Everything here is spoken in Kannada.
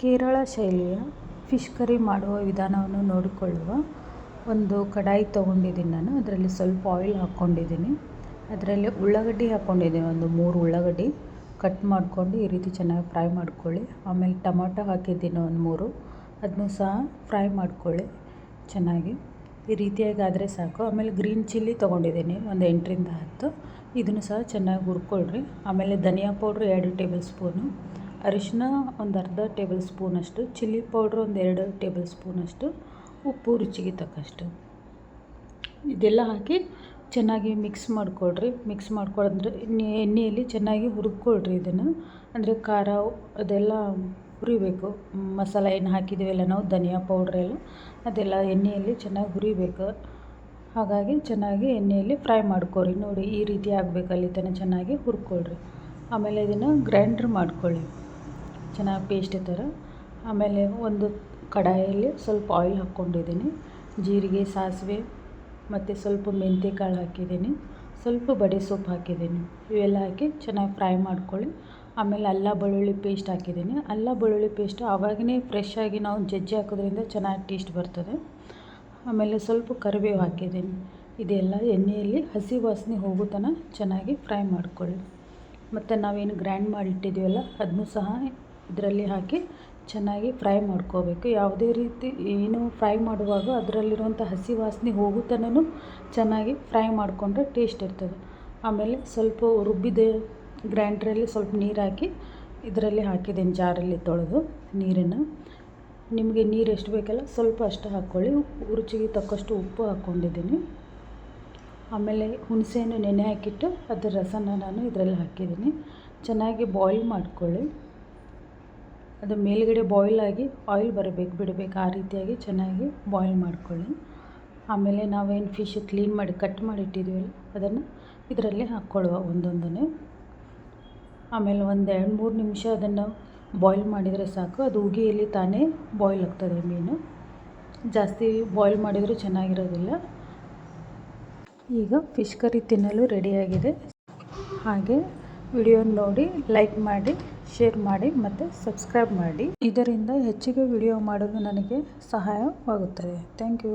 ಕೇರಳ ಶೈಲಿಯ ಫಿಶ್ ಕರಿ ಮಾಡುವ ವಿಧಾನವನ್ನು ನೋಡಿಕೊಳ್ಳುವ ಒಂದು ಕಡಾಯಿ ತೊಗೊಂಡಿದ್ದೀನಿ ನಾನು. ಅದರಲ್ಲಿ ಸ್ವಲ್ಪ ಆಯಿಲ್ ಹಾಕ್ಕೊಂಡಿದ್ದೀನಿ. ಅದರಲ್ಲಿ ಉಳ್ಳಾಗಡ್ಡಿ ಹಾಕ್ಕೊಂಡಿದ್ದೀನಿ. ಒಂದು ಮೂರು ಉಳ್ಳಾಗಡ್ಡಿ ಕಟ್ ಮಾಡಿಕೊಂಡು ಈ ರೀತಿ ಚೆನ್ನಾಗಿ ಫ್ರೈ ಮಾಡ್ಕೊಳ್ಳಿ. ಆಮೇಲೆ ಟೊಮಾಟೊ ಹಾಕಿದ್ದೀನಿ ಒಂದು ಮೂರು. ಅದನ್ನು ಸಹ ಫ್ರೈ ಮಾಡ್ಕೊಳ್ಳಿ ಚೆನ್ನಾಗಿ. ಈ ರೀತಿಯಾಗಿ ಆದರೆ ಸಾಕು. ಆಮೇಲೆ ಗ್ರೀನ್ ಚಿಲ್ಲಿ ತೊಗೊಂಡಿದ್ದೀನಿ. ಒಂದು ಎಂಟರಿಂದ ಹತ್ತು. ಇದನ್ನು ಸಹ ಚೆನ್ನಾಗಿ ಹುರ್ಕೊಳ್ರಿ ಆಮೇಲೆ ಧನಿಯಾ ಪೌಡ್ರ್ ಎರಡು ಟೇಬಲ್ ಸ್ಪೂನು. ಅರಿಶಿನ ಒಂದು ಅರ್ಧ ಟೇಬಲ್ ಸ್ಪೂನಷ್ಟು, ಚಿಲ್ಲಿ ಪೌಡ್ರ್ ಒಂದು ಎರಡು ಟೇಬಲ್ ಸ್ಪೂನಷ್ಟು, ಉಪ್ಪು ರುಚಿಗೆ ತಕ್ಕಷ್ಟು. ಇದೆಲ್ಲ ಹಾಕಿ ಚೆನ್ನಾಗಿ ಮಿಕ್ಸ್ ಮಾಡಿಕೊಳ್ರಿ. ಮಿಕ್ಸ್ ಮಾಡ್ಕೊಂಡ್ರೆ ಎಣ್ಣೆಯಲ್ಲಿ ಚೆನ್ನಾಗಿ ಹುರ್ಕೊಳ್ರಿ ಇದನ್ನು. ಅಂದರೆ ಖಾರ, ಅದೆಲ್ಲ ಹುರಿಬೇಕು. ಮಸಾಲ ಏನು ಹಾಕಿದ್ದೀವಲ್ಲ ನಾವು, ಧನಿಯಾ ಪೌಡ್ರೆಲ್ಲ ಅದೆಲ್ಲ ಎಣ್ಣೆಯಲ್ಲಿ ಚೆನ್ನಾಗಿ ಹುರಿಬೇಕು. ಹಾಗಾಗಿ ಚೆನ್ನಾಗಿ ಎಣ್ಣೆಯಲ್ಲಿ ಫ್ರೈ ಮಾಡ್ಕೊರಿ ನೋಡಿ ಈ ರೀತಿ ಆಗಬೇಕಲ್ಲಿ ತನಕ ಚೆನ್ನಾಗಿ ಹುರ್ಕೊಳ್ರಿ. ಆಮೇಲೆ ಇದನ್ನು ಗ್ರೈಂಡ್ರ್ ಮಾಡ್ಕೊಳ್ಳಿ. ಚೆನ್ನಾಗಿ ಪೇಸ್ಟ್ ಥರ ಆಮೇಲೆ ಒಂದು ಕಡಾಯಲ್ಲಿ ಸ್ವಲ್ಪ ಆಯಿಲ್ ಹಾಕ್ಕೊಂಡಿದ್ದೀನಿ. ಜೀರಿಗೆ, ಸಾಸಿವೆ ಮತ್ತು ಸ್ವಲ್ಪ ಮೆಂತ್ಯ ಕಾಳು ಹಾಕಿದ್ದೀನಿ. ಸ್ವಲ್ಪ ಬಡೆ ಸೊಪ್ಪು ಹಾಕಿದ್ದೀನಿ. ಇವೆಲ್ಲ ಹಾಕಿ ಚೆನ್ನಾಗಿ ಫ್ರೈ ಮಾಡ್ಕೊಳ್ಳಿ. ಆಮೇಲೆ ಅಲ್ಲ ಬೆಳ್ಳುಳ್ಳಿ ಪೇಸ್ಟ್ ಹಾಕಿದ್ದೀನಿ. ಅಲ್ಲ ಬೆಳ್ಳುಳ್ಳಿ ಪೇಸ್ಟ್ ಆವಾಗಲೇ ಫ್ರೆಶ್ ಆಗಿ ನಾವು ಜಜ್ಜಿ ಹಾಕೋದ್ರಿಂದ ಚೆನ್ನಾಗಿ ಟೇಸ್ಟ್ ಬರ್ತದೆ. ಆಮೇಲೆ ಸ್ವಲ್ಪ ಕರಿಬೇವು ಹಾಕಿದ್ದೀನಿ. ಇದೆಲ್ಲ ಎಣ್ಣೆಯಲ್ಲಿ ಹಸಿ ವಾಸನೆ ಹೋಗೋ ತನಕ ಚೆನ್ನಾಗಿ ಫ್ರೈ ಮಾಡ್ಕೊಳ್ಳಿ. ಮತ್ತು ನಾವೇನು ಗ್ರೈಂಡ್ ಮಾಡಿಟ್ಟಿದ್ದೀವಲ್ಲ, ಅದನ್ನೂ ಸಹ ಇದರಲ್ಲಿ ಹಾಕಿ ಚೆನ್ನಾಗಿ ಫ್ರೈ ಮಾಡ್ಕೋಬೇಕು. ಯಾವುದೇ ರೀತಿ ಏನು ಫ್ರೈ ಮಾಡುವಾಗ ಅದರಲ್ಲಿರುವಂಥ ಹಸಿ ವಾಸನೆ ಹೋಗೋ ತನಕ ಚೆನ್ನಾಗಿ ಫ್ರೈ ಮಾಡಿಕೊಂಡ್ರೆ ಟೇಸ್ಟ್ ಇರ್ತದೆ. ಆಮೇಲೆ ಸ್ವಲ್ಪ ರುಬ್ಬಿದ ಗ್ರೈಂಡ್ರಲ್ಲಿ ಸ್ವಲ್ಪ ನೀರು ಹಾಕಿ ಇದರಲ್ಲಿ ಹಾಕಿದ್ದೀನಿ ಜಾರಲ್ಲಿ ತೊಳೆದು ನೀರನ್ನು. ನಿಮಗೆ ನೀರು ಎಷ್ಟು ಬೇಕಲ್ಲ ಸ್ವಲ್ಪ ಅಷ್ಟು ಹಾಕ್ಕೊಳ್ಳಿ. ರುಚಿಗೆ ತಕ್ಕಷ್ಟು ಉಪ್ಪು ಹಾಕ್ಕೊಂಡಿದ್ದೀನಿ. ಆಮೇಲೆ ಹುಣಸೆಯನ್ನು ನೆನೆ ಹಾಕಿಟ್ಟು ಅದರ ರಸನ ನಾನು ಇದರಲ್ಲಿ ಹಾಕಿದ್ದೀನಿ. ಚೆನ್ನಾಗಿ ಬಾಯ್ಲ್ ಮಾಡ್ಕೊಳ್ಳಿ. ಅದು ಮೇಲುಗಡೆ ಬಾಯ್ಲ್ ಆಗಿ ಆಯಿಲ್ ಬರಬೇಕು, ಬಿಡಬೇಕು. ಆ ರೀತಿಯಾಗಿ ಚೆನ್ನಾಗಿ ಬಾಯ್ಲ್ ಮಾಡ್ಕೊಳ್ಳಿ. ಆಮೇಲೆ ನಾವೇನು ಫಿಶ್ ಕ್ಲೀನ್ ಮಾಡಿ ಕಟ್ ಮಾಡಿ ಇಟ್ಟಿದ್ದೀವಲ್ಲ, ಅದನ್ನು ಇದರಲ್ಲಿ ಹಾಕ್ಕೊಳ್ಳುವ ಒಂದೊಂದನ್ನೇ. ಆಮೇಲೆ ಒಂದು ಎರಡು ಮೂರು ನಿಮಿಷ ಅದನ್ನು ಬಾಯ್ಲ್ ಮಾಡಿದರೆ ಸಾಕು. ಅದು ಉಗಿಯಲ್ಲಿ ತಾನೇ ಬಾಯ್ಲ್ ಆಗ್ತದೆ ಮೀನು. ಜಾಸ್ತಿ ಬಾಯ್ಲ್ ಮಾಡಿದರೂ ಚೆನ್ನಾಗಿರೋದಿಲ್ಲ. ಈಗ ಫಿಶ್ ಕರಿ ತಿನ್ನಲು ರೆಡಿಯಾಗಿದೆ ಹಾಗೆ ವಿಡಿಯೋ ನೋಡಿ ಲೈಕ್ ಮಾಡಿ. ಶೇರ್ ಮಾಡಿ ಮತ್ತು ಸಬ್ಸ್ಕ್ರೈಬ್ ಮಾಡಿ. ಇದರಿಂದ ಹೆಚ್ಚಿಗೆ ವಿಡಿಯೋ ಮಾಡಲು ನನಗೆ ಸಹಾಯವಾಗುತ್ತದೆ. Thank you